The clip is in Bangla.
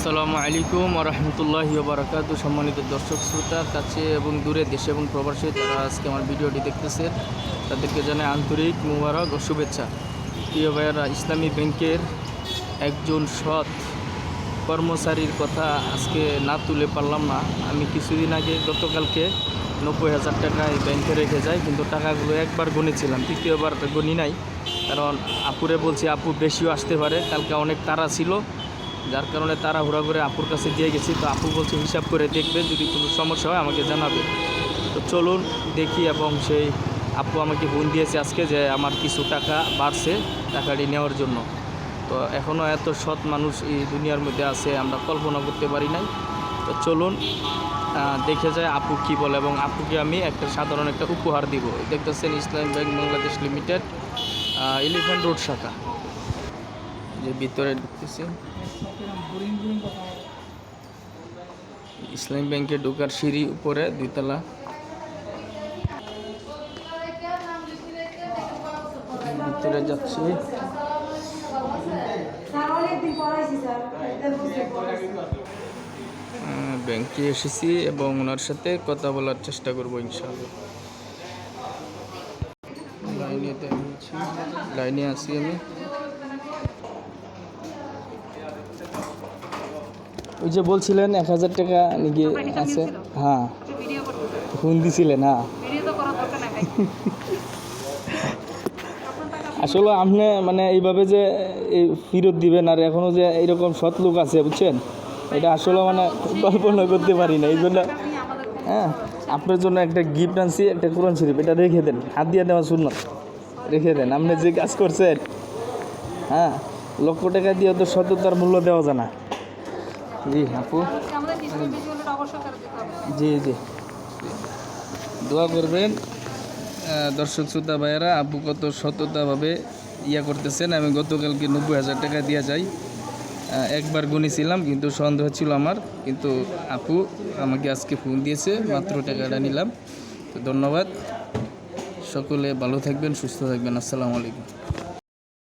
আসসালামু আলাইকুম রহমতুল্লাহি বারাকাত সম্মানিত দর্শক, শ্রোতা, কাছে এবং দূরে দেশে এবং প্রবাসে যারা আজকে আমার ভিডিওটি দেখতেছেন তাদেরকে জানাই আন্তরিক মুবারক ও শুভেচ্ছা। প্রিয় ভাইয়েরা, ইসলামী ব্যাংকের একজন সৎ কর্মচারীর কথা আজকে না তুলে পারলাম না। আমি কিছুদিন আগে গতকালকে নব্বই হাজার টাকা এই ব্যাংকে রেখে যাই, কিন্তু টাকাগুলো একবার গুনেছিলাম। তৃতীয়বার গুনি নাই, কারণ আপুরে বলছি, আপু, বেশিও আসতে পারে। কালকে অনেক তাড়া ছিল যার কারণে তাড়াহুড়া করে আপুর কাছে দিয়ে গেছি। তো আপু বলছে, হিসাব করে দেখবে যদি কোনো সমস্যা হয় আমাকে জানাবে। তো চলুন দেখি, এবং সেই আপু আমাকে ফোন দিয়েছে আজকে যে আমার কিছু টাকা বাড়ছে টাকাটি নেওয়ার জন্য। তো এখনও এত সৎ মানুষ এই দুনিয়ার মধ্যে আছে, আমরা কল্পনা করতে পারি নাই। তো চলুন দেখে যায় আপু কি বলে, এবং আপুকে আমি একটা সাধারণ একটা উপহার দিব। দেখতেছেন Islam Bank Bangladesh Limited Elephant Road শাখা। যে ভিতরে ঢুকতেছি। ইসলাম ব্যাংকে ঢোকার সিঁড়ি উপরে দুইতলা। ভিতরে যাচ্ছি। ব্যাংকে এসেছি এবং ওনার সাথে কথা বলার চেষ্টা করব ইনশাআল্লাহ। লাইনে লাইনে আছি আমি। ওই যে বলছিলেন এক হাজার টাকা নাকি আছে। হ্যাঁ। ফোন দিছিলেন হ্যাঁ। আসলে আপনি মানে এইভাবে যে এই ফেরত দিবেন আর এখনও যে এইরকম সৎ লোক আছে বুঝছেন? এটা আসলে মানে কল্পনা করতে পারি না এই জন্য হ্যাঁ আপনার জন্য একটা গিফট আনছি একটা কোরআন শরীফ এটা রেখে দেন। হাত দিয়ে দেওয়া শুনুন রেখে দেন আপনি যে কাজ করছেন। হ্যাঁ লক্ষ টাকা দিয়ে তো সততার মূল্য দেওয়া যায় না। জি, আপু। জি জি। দোয়া করবেন দর্শক শ্রোতা ভাইয়েরা আপু কত সততাভাবে ইয়া করতেছেন। আমি গতকালকে নব্বই হাজার টাকা দিয়ে যাই। একবার গুনেছিলাম, কিন্তু সন্দেহ ছিল আমার। কিন্তু আপু আমাকে আজকে ফোন দিয়েছে, মাত্র টাকাটা নিলাম। তো ধন্যবাদ। সকলে ভালো থাকবেন, সুস্থ থাকবেন। আসসালামু আলাইকুম।